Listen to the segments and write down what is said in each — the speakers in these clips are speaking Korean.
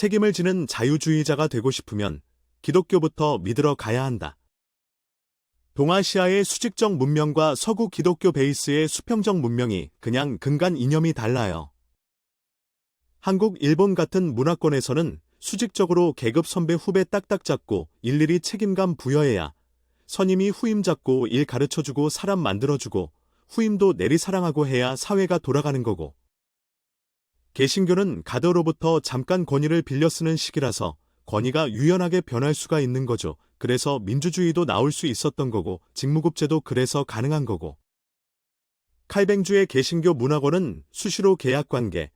책임을 지는 자유주의자가 되고 싶으면 기독교부터 믿으러 가야 한다. 동아시아의 수직적 문명과 서구 기독교 베이스의 수평적 문명이 그냥 근간 이념이 달라요. 한국, 일본 같은 문화권에서는 수직적으로 계급 선배 후배 딱딱 잡고 일일이 책임감 부여해야 선임이 후임 잡고 일 가르쳐주고 사람 만들어주고 후임도 내리사랑하고 해야 사회가 돌아가는 거고 개신교는 가드로부터 잠깐 권위를 빌려 쓰는 시기라서 권위가 유연하게 변할 수가 있는 거죠. 그래서 민주주의도 나올 수 있었던 거고 직무급제도 그래서 가능한 거고 칼뱅주의 개신교 문화권은 수시로 계약관계,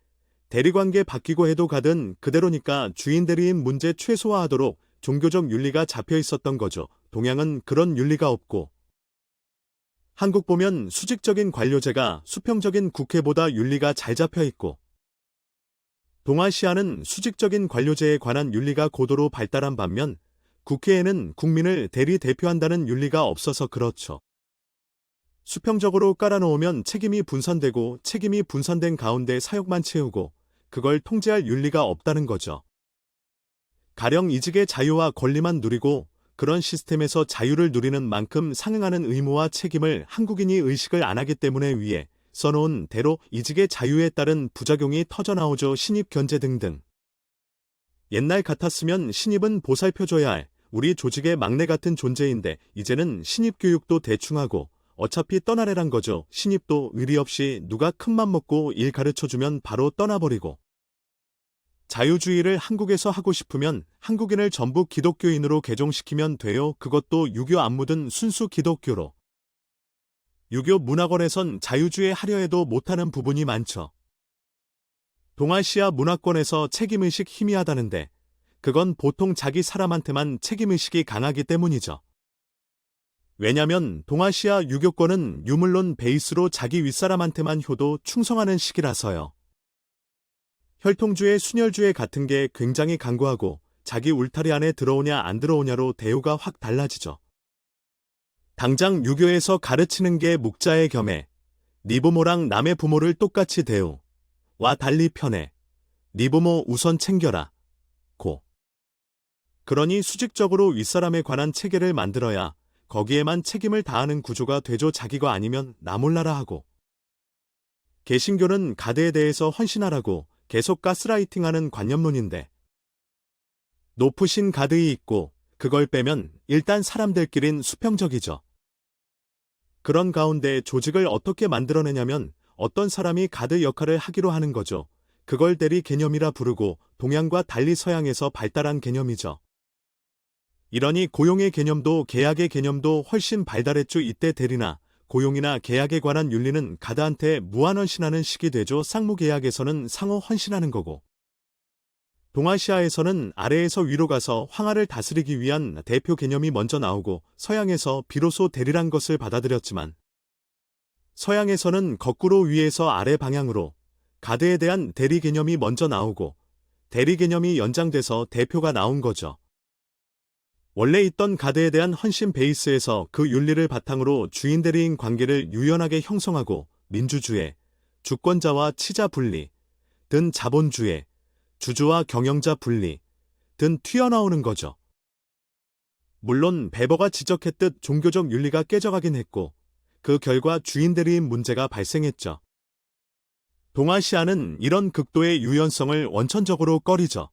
대리관계 바뀌고 해도 가든 그대로니까 주인 대리인 문제 최소화하도록 종교적 윤리가 잡혀 있었던 거죠. 동양은 그런 윤리가 없고 한국 보면 수직적인 관료제가 수평적인 국회보다 윤리가 잘 잡혀 있고 동아시아는 수직적인 관료제에 관한 윤리가 고도로 발달한 반면 국회에는 국민을 대리 대표한다는 윤리가 없어서 그렇죠. 수평적으로 깔아놓으면 책임이 분산되고 책임이 분산된 가운데 사역만 채우고 그걸 통제할 윤리가 없다는 거죠. 가령 이직의 자유와 권리만 누리고 그런 시스템에서 자유를 누리는 만큼 상응하는 의무와 책임을 한국인이 의식을 안 하기 때문에 위에 써놓은 대로 이직의 자유에 따른 부작용이 터져나오죠. 신입 견제 등등. 옛날 같았으면 신입은 보살펴줘야 할 우리 조직의 막내 같은 존재인데 이제는 신입 교육도 대충하고 어차피 떠나래란 거죠. 신입도 의리 없이 누가 큰맘 먹고 일 가르쳐주면 바로 떠나버리고. 자유주의를 한국에서 하고 싶으면 한국인을 전부 기독교인으로 개종시키면 돼요. 그것도 유교 안 묻은 순수 기독교로. 유교 문화권에선 자유주의 하려 해도 못하는 부분이 많죠. 동아시아 문화권에서 책임의식 희미하다는데 그건 보통 자기 사람한테만 책임의식이 강하기 때문이죠. 왜냐면 동아시아 유교권은 유물론 베이스로 자기 윗사람한테만 효도 충성하는 식이라서요. 혈통주의 순혈주의 같은 게 굉장히 강구하고 자기 울타리 안에 들어오냐 안 들어오냐로 대우가 확 달라지죠. 당장 유교에서 가르치는 게 묵자의 겸해 네 부모랑 남의 부모를 똑같이 대우. 와 달리 편해. 네 부모 우선 챙겨라. 고. 그러니 수직적으로 윗사람에 관한 체계를 만들어야 거기에만 책임을 다하는 구조가 되죠 자기가 아니면 나 몰라라 하고. 개신교는 가드에 대해서 헌신하라고 계속 가스라이팅하는 관념론인데. 높으신 가드이 있고 그걸 빼면 일단 사람들끼린 수평적이죠. 그런 가운데 조직을 어떻게 만들어내냐면 어떤 사람이 가드 역할을 하기로 하는 거죠. 그걸 대리 개념이라 부르고 동양과 달리 서양에서 발달한 개념이죠. 이러니 고용의 개념도 계약의 개념도 훨씬 발달했죠. 이때 대리나 고용이나 계약에 관한 윤리는 가드한테 무한 헌신하는 식이 되죠. 상무 계약에서는 상호 헌신하는 거고. 동아시아에서는 아래에서 위로 가서 황하를 다스리기 위한 대표 개념이 먼저 나오고 서양에서 비로소 대리란 것을 받아들였지만 서양에서는 거꾸로 위에서 아래 방향으로 가드에 대한 대리 개념이 먼저 나오고 대리 개념이 연장돼서 대표가 나온 거죠. 원래 있던 가드에 대한 헌신 베이스에서 그 윤리를 바탕으로 주인 대리인 관계를 유연하게 형성하고 민주주의, 주권자와 치자 분리, 든 자본주의, 주주와 경영자 분리 등 튀어나오는 거죠. 물론 베버가 지적했듯 종교적 윤리가 깨져가긴 했고 그 결과 주인 대리인 문제가 발생했죠. 동아시아는 이런 극도의 유연성을 원천적으로 꺼리죠.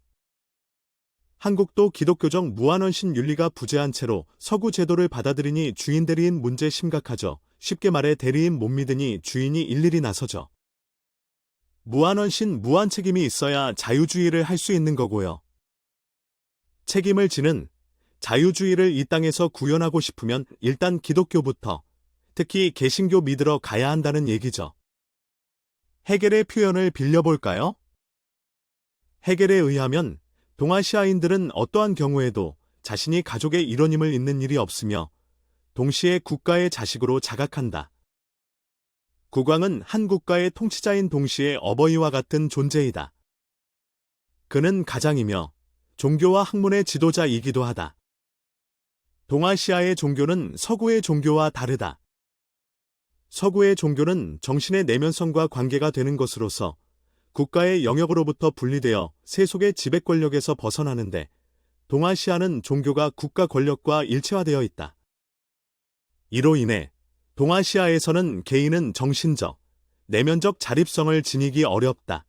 한국도 기독교적 무한원신 윤리가 부재한 채로 서구 제도를 받아들이니 주인 대리인 문제 심각하죠. 쉽게 말해 대리인 못 믿으니 주인이 일일이 나서죠. 무한원신 무한 책임이 있어야 자유주의를 할 수 있는 거고요. 책임을 지는 자유주의를 이 땅에서 구현하고 싶으면 일단 기독교부터 특히 개신교 믿으러 가야 한다는 얘기죠. 해겔의 표현을 빌려볼까요? 해겔에 의하면 동아시아인들은 어떠한 경우에도 자신이 가족의 일원임을 잊는 일이 없으며 동시에 국가의 자식으로 자각한다. 국왕은 한 국가의 통치자인 동시에 어버이와 같은 존재이다. 그는 가장이며 종교와 학문의 지도자이기도 하다. 동아시아의 종교는 서구의 종교와 다르다. 서구의 종교는 정신의 내면성과 관계가 되는 것으로서 국가의 영역으로부터 분리되어 세속의 지배 권력에서 벗어나는데 동아시아는 종교가 국가 권력과 일체화되어 있다. 이로 인해 동아시아에서는 개인은 정신적, 내면적 자립성을 지니기 어렵다.